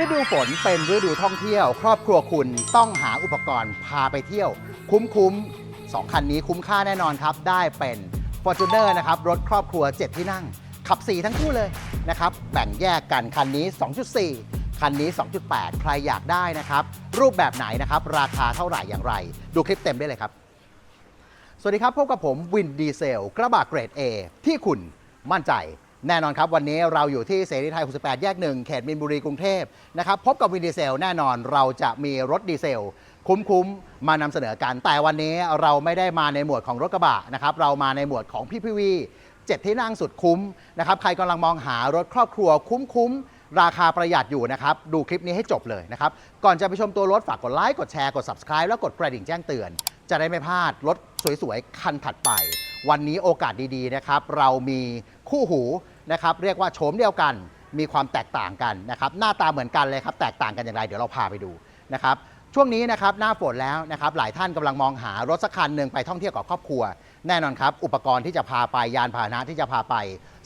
ฤดูฝนเป็นฤดูท่องเที่ยว ครอบครัวคุณต้องหาอุปกรณ์พาไปเที่ยว คุ้มๆสองคันนี้คุ้มค่าแน่นอนครับ ได้เป็น Fortuner นะครับ รถครอบครัว 7 ที่นั่ง ขับ 4 ทั้งคู่เลยนะครับ แบ่งแยกกันคันนี้ 2.4 คันนี้ 2.8 ใครอยากได้นะครับ รูปแบบไหนนะครับ ราคาเท่าไหร่อย่างไร ดูคลิปเต็มได้เลยครับ สวัสดีครับพบกับผมวินดีเซล กระบะเกรด A ที่คุณมั่นใจ แน่นอนครับ วันนี้เราอยู่ที่เสรีไทย 68 แยกหนึ่งเขตมินบุรีกรุงเทพนะครับพบกับวินดีเซลแน่นอนเราจะมีรถดีเซล คุ้มๆ มานำเสนอกัน แต่วันนี้เราไม่ได้มาในหมวดของรถกระบะนะครับเรามาในหมวดของพี่พีวีเจ็ดที่นั่งสุดคุ้มนะครับใครกำลังมองหารถครอบครัวคุ้มๆราคาประหยัดอยู่นะครับ ดูคลิปนี้ให้จบเลยนะครับ ก่อนจะไปชมตัวรถฝากกดไลค์ กดแชร์ กด subscribe แล้วกดกระดิ่งแจ้งเตือน จะได้ไม่พลาดรถสวยๆ คันถัดไป วันนี้โอกาสดีๆ นะครับ เรามีคู่หู นะครับเรียกว่าโฉมเดียวกัน มีความแตกต่างกันนะครับหน้าตาเหมือนกันเลยครับแตกต่างกันอย่างไรเดี๋ยวเราพาไปดูนะครับช่วงนี้นะครับหน้าฝนแล้วนะครับหลายท่านกำลังมองหารถสักคันหนึ่งไปท่องเที่ยวกับครอบครัว แน่นอนครับอุปกรณ์ที่จะพาไปยานพาหนะที่จะพาไป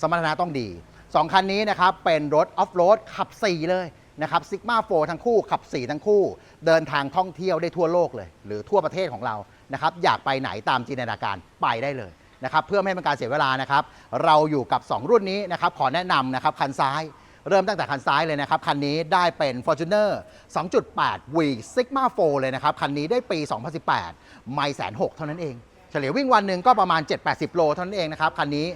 สมรรถนะต้องดีสองคันนี้นะครับเป็นรถออฟโรดขับ 4 เลยนะครับซิกมาโฟทั้งคู่ขับ 4 ทั้งคู่ เดินทางท่องเที่ยวได้ทั่วโลกเลย หรือทั่วประเทศของเรานะครับอยากไปไหนตามจินตนาการไปได้เลย นะครับเพื่อไม่ให้เป็นการเสียเวลานะครับ เราอยู่กับ 2 รุ่นนี้นะครับขอแนะนำนะครับคันซ้ายเริ่มตั้งแต่คันซ้ายเลยนะครับ คันนี้ได้เป็น Fortuner 2.8 V Sigma 4 เลยนะครับ คันนี้ได้ปี 2018 ไม่แสนหกเท่านั้นเอง เฉลี่ยวิ่งวันหนึ่งก็ประมาณ 7-80 โลเท่านั้นเองนะครับ คันนี้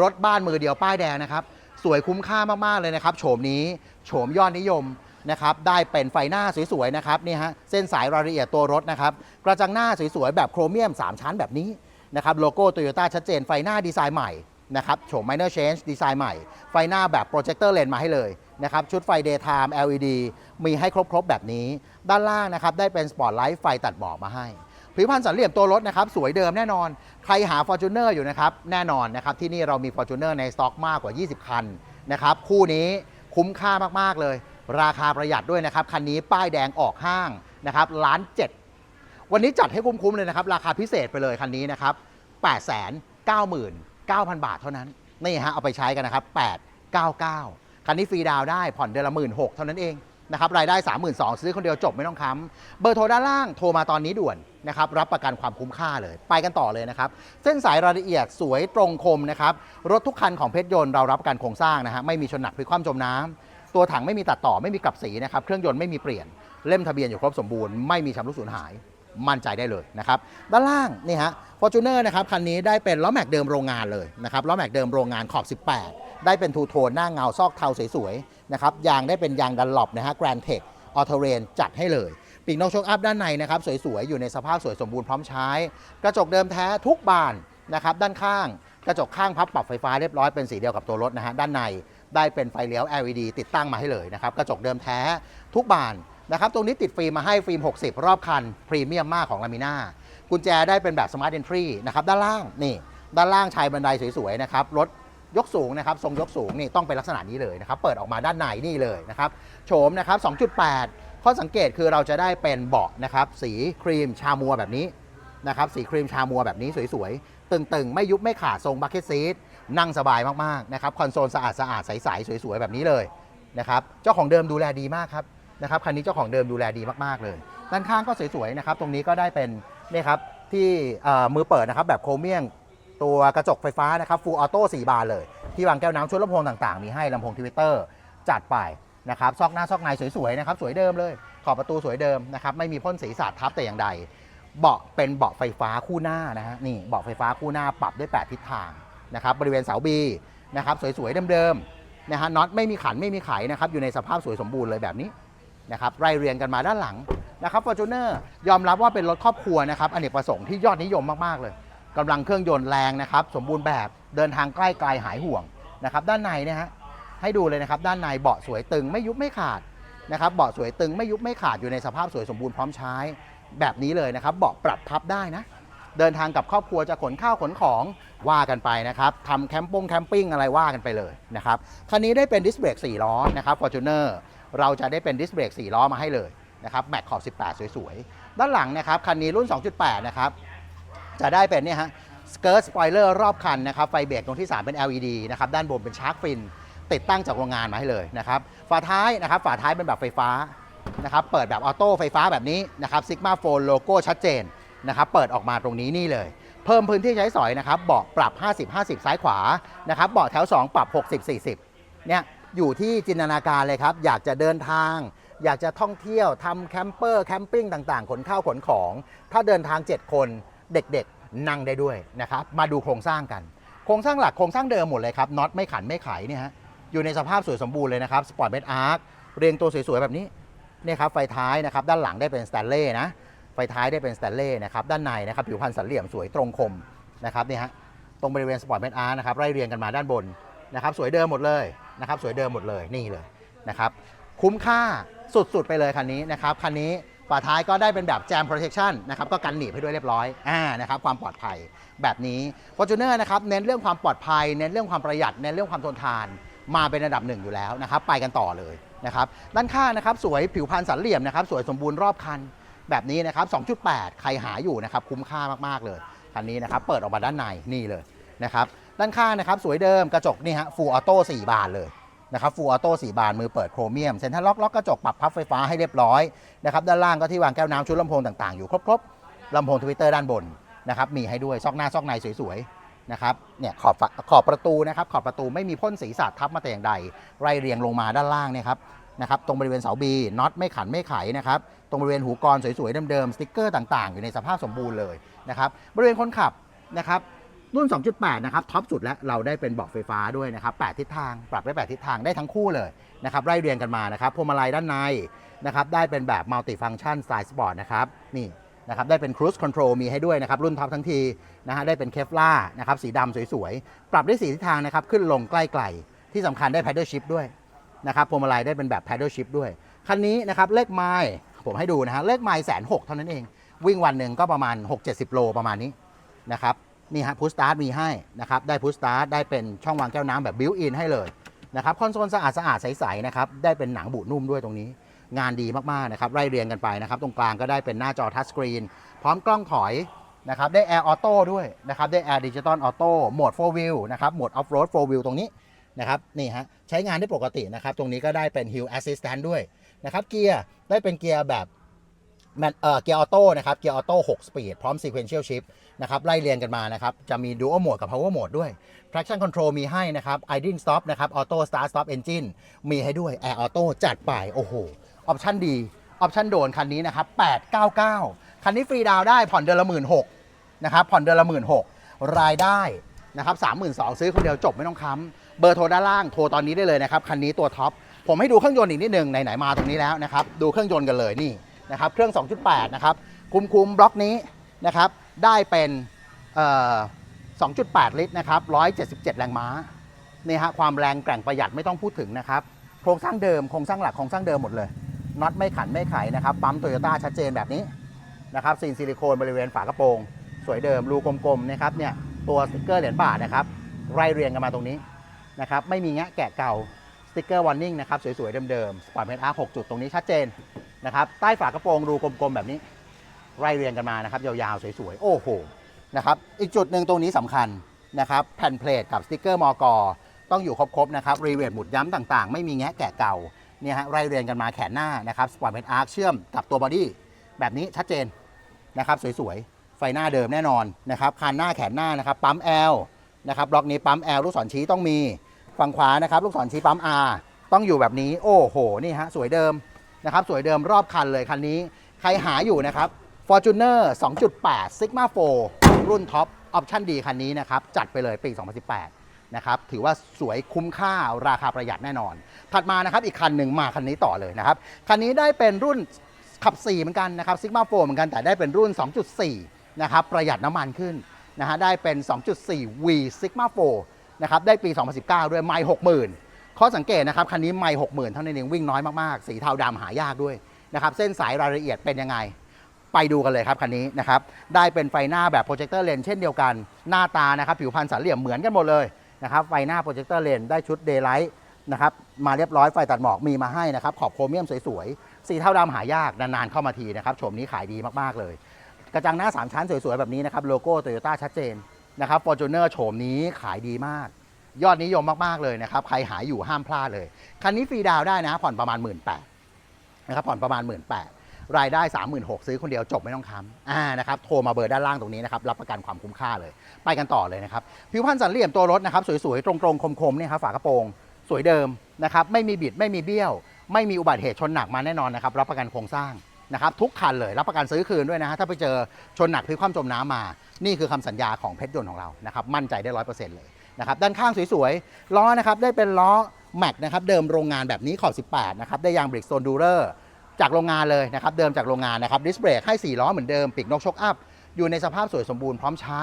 รถบ้านมือเดียวป้ายแดงนะครับ สวยคุ้มค่ามาก ๆ เลยนะครับ โฉมนี้โฉมยอดนิยมนะครับ ได้เป็นไฟหน้าสวย ๆ นะครับนี่ฮะเส้นสายรายละเอียดตัวรถนะครับ กระจังหน้าสวย ๆ แบบโครเมียม 3 ชั้นแบบนี้ นะครับโลโก้โตโยต้าชัดเจนไฟหน้าดีไซน์ใหม่นะครับโฉม minor change ดีไซน์ใหม่ ไฟหน้าแบบโปรเจคเตอร์เลนมาให้เลยนะครับชุดไฟ daytime LED มีให้ครบ ๆ แบบนี้ ด้านล่างนะครับได้เป็นสปอตไลท์ไฟตัดหมอกมาให้ผิวพรรณสันเหลี่ยมตัวรถนะครับสวยเดิมแน่นอน ใครหา Fortuner อยู่นะครับแน่นอนนะครับที่นี่เรามี Fortuner ในสต็อกมากกว่า 20 คันนะครับคู่นี้คุ้มค่ามากๆเลย ราคาประหยัดด้วยนะครับ คันนี้ป้ายแดงออกห้างนะครับล้านเจ็ด วันนี้จัดให้คุ้มๆเลยนะครับ ราคาพิเศษไปเลยคันนี้นะครับ 899,000 บาทเท่านั้น นี่ฮะเอาไปใช้กันนะครับ 899 คันนี้ฟรีดาวได้ผ่อนเดือนละ1 6 0 0เท่านั้นเองนะครับรายได้ 32,000ซื้อคนเดียวจบไม่ต้องค้ำเบอร์โทรด้านล่างโทรมาตอนนี้ด่วนนะครับรับประกันความคุ้มค่าเลย ไปกันต่อเลยนะครับ เส้นสายรายละเอียดสวยตรงคมนะครับ รถทุกคันของเพชรยนต์เรารับประกันโครงสร้างนะฮะไม่มีชนหนักพลิกคว่ำจมน้ำตัวถังไม่มีตัดต่อไม่มีกลับสีนะครับเครื่องยนต์ไม่มีเปลี่ยน เล่มทะเบียนอยู่ครบสมบูรณ์ไม่มีชำรุดสูญหาย มั่นใจได้เลยนะครับด้านล่างนี่ฮะ Fortuner นะครับคันนี้ได้เป็นล้อแม็กเดิมโรงงานเลยนะครับล้อแม็กเดิมโรงงานขอบ 18 ได้เป็นทูโทนหน้าเงาซอกเทาสวยๆนะครับยางได้เป็นยางดันหลบนะฮะแกรนเทคออโตเรนจัดให้เลยปีกนกชกอัพด้านในนะครับสวยๆ อยู่ในสภาพสวยสมบูรณ์พร้อมใช้ กระจกเดิมแท้ทุกบานนะครับด้านข้างกระจกข้างพับปรับไฟฟ้าเรียบร้อยเป็นสีเดียวกับตัวรถนะฮะด้านในได้เป็นไฟเลี้ยว LED ติดตั้งมาให้เลยนะครับกระจกเดิมแท้ทุกบาน นะครับ ตรงนี้ติดฟิล์มมาให้ฟิล์ม 60 รอบคัน พรีเมียมมากของลามิน่ากุญแจได้เป็นแบบ Smart Entry นะครับ ด้านล่างนี่ ด้านล่างชายบันไดสวยๆนะครับ รถยกสูงนะครับ ทรงยกสูงนี่ต้องเป็นลักษณะนี้เลยนะครับ เปิดออกมาด้านในนี่เลยนะครับ โฉมนะครับ 2.8 ข้อสังเกตคือเราจะได้เป็นเบาะนะครับ สีครีมชามัวแบบนี้นะครับ สีครีมชามัวแบบนี้สวยๆ ตึงๆ ไม่ยุบไม่ขาดทรงบัคเก็ตซีทนั่งสบายมากๆนะครับ คอนโซลสะอาดสะอาดๆใสๆสวยๆแบบนี้เลยนะครับ เจ้าของเดิมดูแลดีมากครับ นะครับคันนี้เจ้าของเดิมดูแลดีมากๆเลยด้านข้างก็สวยๆนะครับตรงนี้ก็ได้เป็นนี่ครับที่มือเปิดนะครับแบบโครเมียมตัวกระจกไฟฟ้านะครับฟูลออโต้4บานเลย ที่วางแก้วน้ำชุดลำโพงต่างๆ มีให้ลำโพงทวิตเตอร์จัดไปนะครับซอกหน้าซอกในสวยๆนะครับสวยเดิมเลย ขอบประตูสวยเดิมนะครับไม่มีพ่นสีสาดทับแต่อย่างใด เบาะเป็นเบาะไฟฟ้าคู่หน้านะฮะนี่เบาะไฟฟ้าคู่หน้าปรับด้วย 8 ทิศทางนะครับบริเวณเสาบีนะครับสวยๆเดิมๆนะฮะน็อตไม่มีขันไม่มีไขนะครับอยู่ในสภาพสวยสมบูรณ์เลยแบบนี้ นะครับไล่เรียงกันมาด้านหลังนะครับ Fortuner ยอมรับว่าเป็นรถครอบครัวนะครับอเนกประสงค์ที่ยอดนิยมมากๆเลยกำลังเครื่องยนต์แรงนะครับ สมบูรณ์แบบเดินทางใกล้ไกลหายห่วงนะครับ ด้านในนะฮะให้ดูเลยนะครับด้านในเบาะสวยตึงไม่ยุบไม่ขาดนะครับเบาะสวยตึงไม่ยุบไม่ขาดอยู่ในสภาพสวยสมบูรณ์พร้อมใช้แบบนี้เลยนะครับ เบาะปรับพับได้นะ เดินทางกับครอบครัวจะขนข้าวขนของว่ากันไปนะครับทำแคมปงแคมปิ้งอะไรว่ากันไปเลยนะครับคันนี้ได้เป็นดิสเบรก4ล้อนะครับ Fortuner เร เราจะได้เป็นดิสเบรก4ล้อมาให้เลยนะครับแม็กขอบ 18 สวยๆ ด้านหลังนะครับคันนี้รุ่น 2.8 นะครับจะได้เป็นเนี่ยฮะสเกิร์ตสปอยเลอร์รอบคันนะครับไฟเบรกตรงที่ 3 เป็น LED นะครับด้านบนเป็นชาร์กฟิน ติดตั้งจากโรงงานมาให้เลยนะครับฝาท้ายนะครับฝาท้ายเป็นแบบไฟฟ้านะครับเปิดแบบออโต้ไฟฟ้าแบบนี้นะครับซิกมาโฟนโลโก้ชัดเจนนะครับเปิดออกมาตรงนี้นี่เลย เพิ่มพื้นที่ใช้สอยนะครับเบาะปรับ 50 50 ซ้ายขวานะครับเบาะแถว 2 ปรับ 60 40เนี่ย อยู่ที่จินตนาการเลยครับ อยากจะเดินทาง อยากจะท่องเที่ยวทำแคมเปอร์แคมปิ้งต่างๆ ขนข้าวขนของ ถ้าเดินทาง 7 คนเด็กๆ นั่งได้ด้วยนะครับ มาดูโครงสร้างกัน โครงสร้างหลักโครงสร้างเดิมหมดเลยครับน็อตไม่ขันไม่ไขเนี่ยฮะอยู่ในสภาพสวยสมบูรณ์เลยนะครับสปอร์ตเบดอาร์คเรียงตัวสวยๆแบบนี้เนี่ยครับไฟท้ายนะครับด้านหลังได้เป็นสแตนเล่นะไฟท้ายได้เป็นสแตนเล่นะครับด้านในนะครับผิวพรรณสันเหลี่ยมสวยตรงคมนะครับนี่ฮะตรงบริเวณสปอร์ตเบนอาร์นะครับไล่เรียงกันมาด้านบนนะครับสวยเดิมหมดเลย นะครับสวยเดิมหมดเลยนี่เลยนะครับคุ้มค่าสุดๆไปเลยคันนี้นะครับคันนี้ฝาท้ายก็ได้เป็นแบบแจม protection นะครับก็กันหนีบให้ด้วยเรียบร้อยอ่านะครับความปลอดภัยแบบนี้ Fortuner นะครับเน้นเรื่องความปลอดภัย เน้นเรื่องความประหยัดเน้นเรื่องความทนทานมาเป็นระดับหนึ่งอยู่แล้วนะครับไปกันต่อเลยนะครับด้านข้างนะครับสวยผิวพรรณสันเหลี่ยมนะครับสวยสมบูรณ์รอบคันแบบนี้นะครับ 2.8 ใครหาอยู่นะครับคุ้มค่ามากๆเลยคันนี้นะครับเปิดออกมาด้านในนี่เลยนะครับ ด้านข้างนะครับสวยเดิมกระจกนี่ฮะฟูลออโต้4บานเลยนะครับฟูลออโต้4บานมือเปิดโครเมียมเซ็นทรัลล็อกล็อกกระจกปรับพับไฟฟ้าให้เรียบร้อยนะครับด้านล่างก็ที่วางแก้วน้ำชุดลำโพงต่างๆอยู่ครบๆลำโพงทวิตเตอร์ด้านบนนะครับมีให้ด้วยซอกหน้าซอกในสวยๆนะครับเนี่ยขอบฝาขอบประตูนะครับขอบประตูไม่มีพ่นสีสาดทับมาแต่อย่างใดไล่เรียงลงมาด้านล่างเนี่ยครับนะครับตรงบริเวณเสาบีน็อตไม่ขันไม่ไขนะครับตรงบริเวณหูกรสวยๆเดิมๆสติ๊กเกอร์ต่างๆ อยู่ในสภาพสมบูรณ์เลยนะครับบริเวณคนขับนะครับ รุ่น 2.8 นะครับท็อปสุดแล้วเราได้เป็นเบาะไฟฟ้าด้วยนะครับ 8 ทิศทางปรับได้ 8 ทิศทางได้ทั้งคู่เลยนะครับไล่เรียงกันมานะครับพวงมาลัยด้านในนะครับได้เป็นแบบมัลติฟัง c t ชันสไตล์สปอร์ตนะครับนี่นะครับได้เป็นครู i คอนโทรลมีให้ด้วยนะครับ รุ่นท็อปทั้งทีนะฮะได้เป็นเคฟล่านะครับสีดำสวยๆ ปรับได้สีทิศทางนะครับ ขึ้นลงใกล้ๆที่สำคัญได้ paddle shift ด้วยนะครับพวงมาลัยได้เป็นแบบ paddle shift ด้วย คันนี้นะครับเลขไมล์ผมให้ดูนะฮะเลขไมล์แสนหกเท่านั้นเอง วิ่งวันหนึ่งก็ประมาณ 6-70 โลประมาณนี้นะครับ นี่ฮะพุชสตาร์ทมีให้นะครับได้พุชสตาร์ทได้เป็นช่องวางแก้วน้ำแบบบิวอินให้เลยนะครับคอนโซลสะอาดสะอาดใสๆนะครับได้เป็นหนังบุนุ่มด้วยตรงนี้ งานดีมากๆนะครับไล่เรียงกันไปนะครับ ตรงกลางก็ได้เป็นหน้าจอทัชสกรีนพร้อมกล้องถอยนะครับได้แอร์ออโต้ด้วยนะครับได้แอร์ดิจิตอลออโต้โหมด 4 wheel นะครับโหมดออฟโรด 4 wheel ตรงนี้นะครับนี่ฮะใช้งานได้ปกตินะครับ ตรงนี้ก็ได้เป็น Hill Assistant ด้วยนะครับเกียร์ได้เป็นเกียร์แบบ แมนเอ่อเกียร์ออโต้นะครับเกียร์ออโต้6สปีดพร้อม sequential shift นะครับไล่เรียงกันมานะครับ จะมี dual mode กับ power mode ด้วย traction control มีให้นะครับ idling stop นะครับ auto start stop engine มีให้ด้วย air auto จัดไป โอ้โห ออปชั่นดี ออปชั่นโดนคันนี้นะครับ 899 คันนี้ฟรีดาวได้ผ่อนเดือนละหมื่นหกนะครับ ผ่อนเดือนละหมื่นหกรายได้นะครับสามหมื่นสองซื้อคนเดียวจบไม่ต้องค้ำเบอร์โทรด้านล่างโทรตอนนี้ได้เลยนะครับคันนี้ตัวท็อปผมให้ดูเครื่องยนต์อีกนิดนึงไหนๆมาตรงนี้แล้วนะครับดูเครื่องยนต์กันเลยนี่ นะครับเครื่อง 2.8 นะครับ คุมคุมบล็อกนี้นะครับได้เป็นเอ่อ2.8 ลิตรนะครับ 177 แรงม้านี่ฮะความแรงแกร่งประหยัดไม่ต้องพูดถึงนะครับ โครงสร้างเดิมโครงสร้างหลักโครงสร้างเดิมหมดเลยน็อตไม่ขันไม่ไขนะครับปั๊มโตโยต้าชัดเจนแบบนี้นะครับซีนซิลิโคนบริเวณฝากระโปรง สวยเดิมรูกลมๆนะครับเนี่ยตัวสติกเกอร์เหรียญบาทนะครับไล่เรียงกันมาตรงนี้นะครับไม่มีแงะแกะเก่าสติกเกอร์วอร์นิ่งนะครับสวยๆเดิมๆสปอร์ตเพนอาร์6จุดตรงนี้ชัดเจน นะครับใต้ฝากระโปรงรูกลมๆแบบนี้ ไล่เรียงกันมานะครับยาวๆสวยๆโอ้โหนะครับอีกจุดหนึ่งตรงนี้สำคัญนะครับแผ่นเพลทกับสติกเกอร์มอกอต้องอยู่ครบๆนะครับรีเวทหมุดย้ำต่างๆ ไม่มีแงะแกะเก่าเนี่ยฮะไล่เรียงกันมาแขนหน้านะครับสปอร์ตเพนอาร์คเชื่อมกับตัวบอดี้แบบนี้ชัดเจนนะครับสวยๆ ไฟหน้าเดิมแน่นอนนะครับคันหน้าแขนหน้านะครับปั๊ม L นะครับบล็อกนี้ปั๊ม L ลูกศรชี้ต้องมีฝั่งขวานะครับลูกศรชี้ปั๊ม R ต้องอยู่แบบนี้โอ้โหนี่ฮะสวยเดิม นะครับสวยเดิมรอบคันเลยคันนี้ ใครหาอยู่นะครับ Fortuner 2.8 Sigma 4รุ่นท็อปออปชั่นดีคันนี้นะครับจัดไปเลยปี 2018 นะครับถือว่าสวยคุ้มค่าราคาประหยัดแน่นอน ถัดมานะครับอีกคันหนึ่งมาคันนี้ต่อเลยนะครับ คันนี้ได้เป็นรุ่นขับ 4 เหมือนกันนะครับ Sigma 4 เหมือนกันแต่ได้เป็นรุ่น 2.4 นะครับประหยัดน้ำมันขึ้นนะฮะได้เป็น 2.4 V Sigma 4นะครับได้ปี 2019 ด้วยไมล์60,000 ข้อสังเกตนะครับคันนี้ไม่หกหมื่นเท่านั้นเองวิ่งน้อยมากๆ สีเทาดำหายากด้วยนะครับเส้นสายรายละเอียดเป็นยังไง ไปดูกันเลยครับคันนี้นะครับได้เป็นไฟหน้าแบบโปรเจคเตอร์เลนเช่นเดียวกันหน้าตานะครับผิวพรรณสันเหลี่ยมเหมือนกันหมดเลยนะครับไฟหน้าโปรเจคเตอร์เลนได้ชุดเดย์ไลท์นะครับมาเรียบร้อยไฟตัดหมอกมีมาให้นะครับขอบโครเมียมสวยๆสีเทาดำหายากนานๆเข้ามาทีนะครับโฉมนี้ขายดีมากๆเลย กระจังหน้า 3 ชั้นสวยๆแบบนี้นะครับโลโก้โตโยต้าชัดเจนนะครับฟอร์จูเนอร์โฉมนี้ขายดีมาก ยอดนิยมมากๆเลยนะครับ ใครหาอยู่ห้ามพลาดเลย คันนี้ฟรีดาวได้นะผ่อนประมาณ 1 8ื่นนะครับผ่อนประมาณ 1 8ื่นรายได้ 36,000ซื้อคนเดียวจบไม่ต้องค้ำอ่านะครับโทรมาเบอร์ด้านล่างตรงนี้นะครับรับประกันความคุ้มค่าเลย ไปกันต่อเลยนะครับผิวพรรณสันเหลี่ยมตัวรถนะครับสวยๆตรงๆคมๆเนี่ยครับฝากระโปรงสวยเดิมนะครับไม่มีบิดไม่มีเบี้ยว ไม่มีอุบัติเหตุชนหนักมาแน่นอนนะครับรับประกันโครงสร้างนะครับทุกคันเลยรับประกันซื้อคืนด้วยนะฮะถ้าไปเจอชนหนักพลิกคว่ำจมน้ำมา นี่คือคำสัญญาของเพชรยนต์ของเรานะครับมั่นใจได้ร้อยเปอร์เซ็นต์เลย นะครับด้านข้างสวยๆล้อนะครับได้เป็นล้อแม็กนะครับเดิมโรงงานแบบนี้ขอบ 18 นะครับได้ยางบริกโซนดูเรอร์จากโรงงานเลยนะครับเดิมจากโรงงานนะครับดิสเบรกให้ 4 ล้อเหมือนเดิมปีกนกชกอัพ อยู่ในสภาพสวยสมบูรณ์พร้อมใช้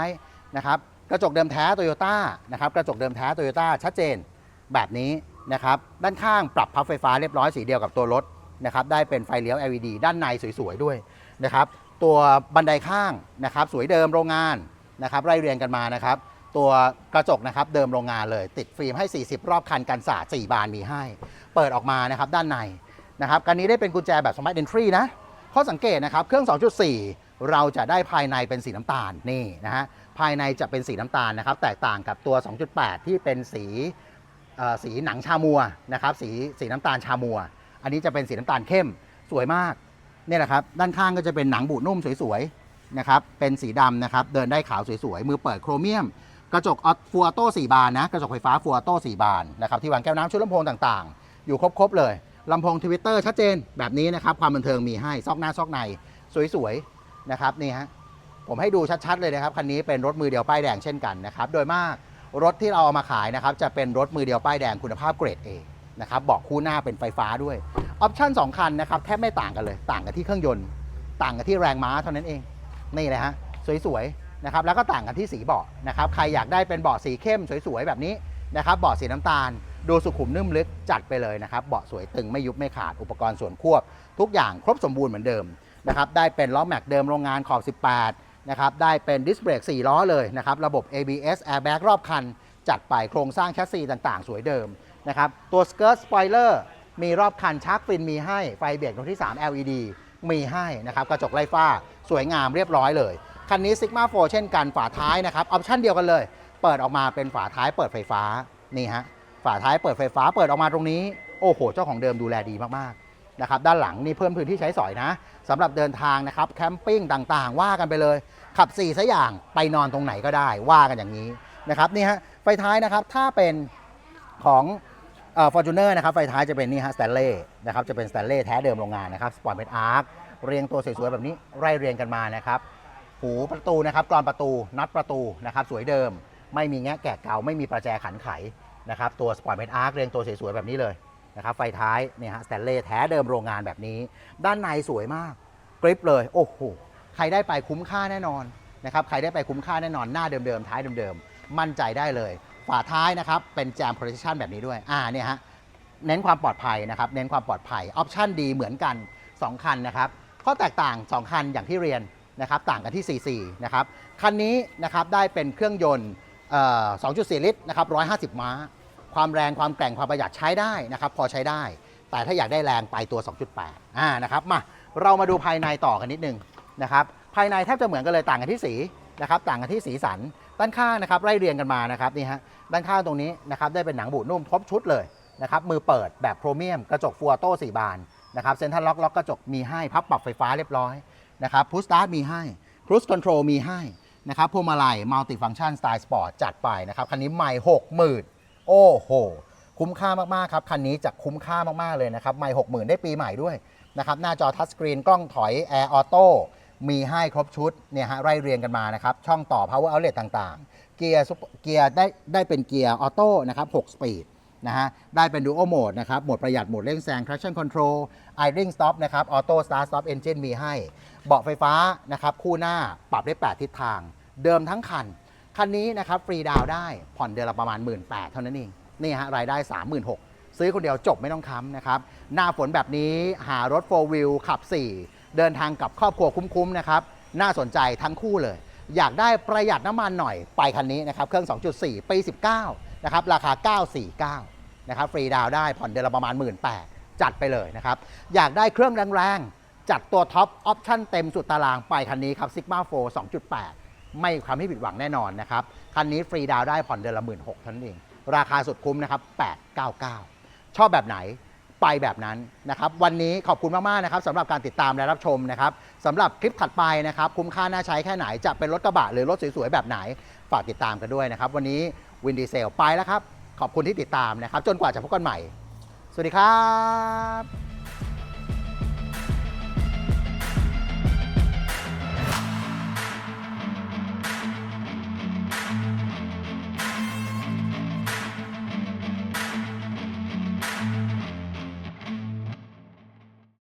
นะครับกระจกเดิมแท้โตโยต้านะครับกระจกเดิมแท้โตโยต้าชัดเจนแบบนี้นะครับด้านข้างปรับพับไฟฟ้าเรียบร้อยสีเดียวกับตัวรถนะครับได้เป็นไฟเลี้ยว LED ด้านในสวยๆด้วยนะครับตัวบันไดข้างนะครับสวยเดิมโรงงานนะครับไล่เรียงกันมานะครับ ตัวกระจกนะครับเดิมโรงงานเลย ติดฟิล์มให้ 40 รอบคันกันสาด4บานมีให้ เปิดออกมานะครับด้านในนะครับการนี้ได้เป็นกุญแจแบบ Smart Entry นะข้อสังเกตนะครับเครื่อง 2.4 เราจะได้ภายในเป็นสีน้ำตาลนี่นะฮะภายในจะเป็นสีน้ำตาลนะครับแตกต่างกับตัว 2.8 ที่เป็นสีสีหนังชามัวนะครับสีสีน้ำตาลชามัว อันนี้จะเป็นสีน้ำตาลเข้มสวยมากนี่ยนะครับด้านข้างก็จะเป็นหนังบุนุ่มสวยๆนะครับเป็นสีดำนะครับเดินได้ขาวสวยๆมือเปิดโครเมียม กระจกออฟัวโต้4บานนะ กระจกไฟฟ้าฟัวโต้4บานนะครับที่วางแก้วน้ำชุดลำโพงต่างๆ อยู่ครบๆเลยลำโพงทวิตเตอร์ชัดเจนแบบนี้นะครับ ความบันเทิงมีให้ซอกหน้าซอกในสวยๆนะครับนี่ฮะผมให้ดูชัดๆเลยนะครับคันนี้เป็นรถมือเดียวป้ายแดงเช่นกันนะครับโดยมากรถที่เราเอามาขายนะครับจะเป็นรถมือเดียวป้ายแดงคุณภาพเกรด A นะครับบาะคู่หน้าเป็นไฟฟ้าด้วยออปชั่น2คันนะครับแทบไม่ต่างกันเลย ต่างกันที่เครื่องยนต์ ต่างกันที่แรงม้าเท่านั้นเองนี่เลยฮะสวยๆ นะครับแล้วก็ต่างกันที่สีเบาะนะครับใครอยากได้เป็นเบาะสีเข้มสวยๆแบบนี้นะครับเบาะสีน้ำตาล ดูสุขุมนุ่มลึกจัดไปเลยนะครับเบาะสวยตึงไม่ยุบไม่ขาดอุปกรณ์ส่วนควบ ทุกอย่างครบสมบูรณ์เหมือนเดิมนะครับได้เป็นล้อแม็กเดิมโรงงานขอบ 18นะครับได้เป็นดิสเบรก4ล้อเลยนะครับระบบ ABS airbag รอบคัน จัดไปโครงสร้างแชสซีต่างๆ สวยเดิมนะครับตัวสเกิร์ตสปอยเลอร์มีรอบคันชาร์กฟินมีให้ไฟเบรกดวงที่ 3 LED มีให้นะครับกระจกไล่ฟ้าสวยงามเรียบร้อยเลย คันนี้ Sigma 4 เช่นกันฝาท้ายนะครับออปชั่นเดียวกันเลย เปิดออกมาเป็นฝาท้ายเปิดไฟฟ้านี่ฮะฝาท้ายเปิดไฟฟ้าเปิดออกมาตรงนี้ โอ้โห เจ้าของเดิมดูแลดีมากๆนะครับด้านหลังนี่เพิ่มพื้นที่ใช้สอยนะสำหรับเดินทางนะครับแคมปิ้งต่างๆ ว่ากันไปเลย ขับ4ซะอย่างไปนอนตรงไหนก็ได้ว่ากันอย่างนี้นะครับนี่ฮะไฟท้ายนะครับถ้าเป็นของฟอร์จูเนอร์นะครับไฟท้ายจะเป็นนี่ฮะสแตนเล่นะครับจะเป็นสแตนเล่แท้เดิมโรงงานนะครับสปอร์ตเมดอาร์คเรียงตัวสวยๆแบบนี้ไล่เรียงกันมานะครับ หูประตูนะครับกรอนประตูน็อตประตูนะครับสวยเดิม ไม่มีแงะแกะเก่าไม่มีประแจขันไขนะครับตัวสปอร์ตเมดอาร์คเรียงตัวสวยๆแบบนี้เลยนะครับไฟท้ายเนี่ยฮะสแตนเล่แท้เดิมโรงงานแบบนี้ ด้านในสวยมากกริปเลยโอ้โหใครได้ไปคุ้มค่าแน่นอนนะครับใครได้ไปคุ้มค่าแน่นอนหน้าเดิมๆท้ายเดิมๆมั่นใจได้เลยฝาท้ายนะครับเป็นแจมโปร e c ชันแบบนี้ด้วยอ่าเนี่ยฮะเน้นความปลอดภัยนะครับเน้นความปลอดภัยออปชันดีเหมือนกัน 2 คันนะครับข้อแตกต่าง 2 คันอย่างที่เรียน นะครับต่างกันที่ 4 4 นะครับคันนี้นะครับได้เป็นเครื่องยนต์ 2.4 ลิตรนะครับ150 ม้า ความแรงความแกร่งความประหยัดใช้ได้นะครับพอใช้ได้ แต่ถ้าอยากได้แรงไปตัว 2.8อ่านะครับมาเรามาดูภายในต่อกันนิดนึงนะครับภายในแทบจะเหมือนกันเลยต่างกันที่สีนะครับต่างกันที่สีสันด้านข้างนะครับไล่เรียงกันมานะครับนี่ฮะด้านข้างตรงนี้นะครับได้เป็นหนังบูดนุ่มครบชุดเลยนะครับมือเปิดแบบโครเมียม กระจกฟัวโต้4บานนะครับเซ็นทรัลล็อกล็อกกระจกมีให้พับปรับไฟฟ้าเรียบร้อย นะครับพุชสตาร์ทมีให้ครู i คอนโทรลมีให้นะครับพวงมาลัยมัลติฟัง c t ชันสไตล์สปอร์ตจัดไปนะครับ คันนี้ใหม่หกหมื่นโอ้โห คุ้มค่ามาก ๆ ครับ คันนี้จะคุ้มค่ามาก ๆ เลยนะครับไม่หกหมื่นได้ปีใหม่ด้วยนะครับหน้าจอทัชสกรีนกล้องถอยแอร์ออโต้มีให้ครบชุดเนี่ยฮะไล่เรียงกันมานะครับ ช่องต่อ power outlet ต่างๆ เกียร์เกียร์ได้ได้เป็นเกียร์ออโต้นะครับ6สปีดนะฮะได้เป็น dual mode นะครับโหมดประหยัดโหมดเร่งแซง traction control idling stop นะครับ auto start stop engine มีให้ เบาะไฟฟ้านะครับคู่หน้าปรับได้ 8 ทิศทาง เดิมทั้งคัน คันนี้นะครับฟรีดาวได้ผ่อนเดือนละประมาณ 1 8ื่นเท่านั้นเองนี่ฮะรายได้ 36,000 ซื้อคนเดียวจบไม่ต้องค้ำนะครับ หน้าฝนแบบนี้หารถ 4 wheel ขับ 4 เดินทางกับครอบครัวคุ้มๆนะครับน่าสนใจทั้งคู่เลย อยากได้ประหยัดน้ำมันหน่อยไปคันนี้นะครับเครื่อง 2.4 ปี 19 นะครับราคา 949 นะครับฟรีดาวได้ผ่อนเดือนละประมาณ 1 8ื่นจัดไปเลยนะครับอยากได้เครื่องแรงๆ จัดตัวท็อปออปชั่นเต็มสุดตารางไปคันนี้ครับ Sigma 4 2.8 ไม่ทำให้ผิดหวังแน่นอนนะครับ คันนี้ฟรีดาวได้ผ่อนเดือนละ1 6 0 0 0เท่านั้นเอง ราคาสุดคุ้มนะครับ 899 ชอบแบบไหนไปแบบนั้นนะครับ วันนี้ขอบคุณมาก ๆ นะครับสำหรับการติดตามและรับชมนะครับสำหรับคลิปถัดไปนะครับ คุ้มค่าน่าใช้แค่ไหนจะเป็นรถกระบะหรือรถสวย ๆ แบบไหน ฝากติดตามกันด้วยนะครับ วันนี้วินดีเซลไปแล้วครับ ขอบคุณที่ติดตามนะครับ จนกว่าจะพบกันใหม่ สวัสดีครับ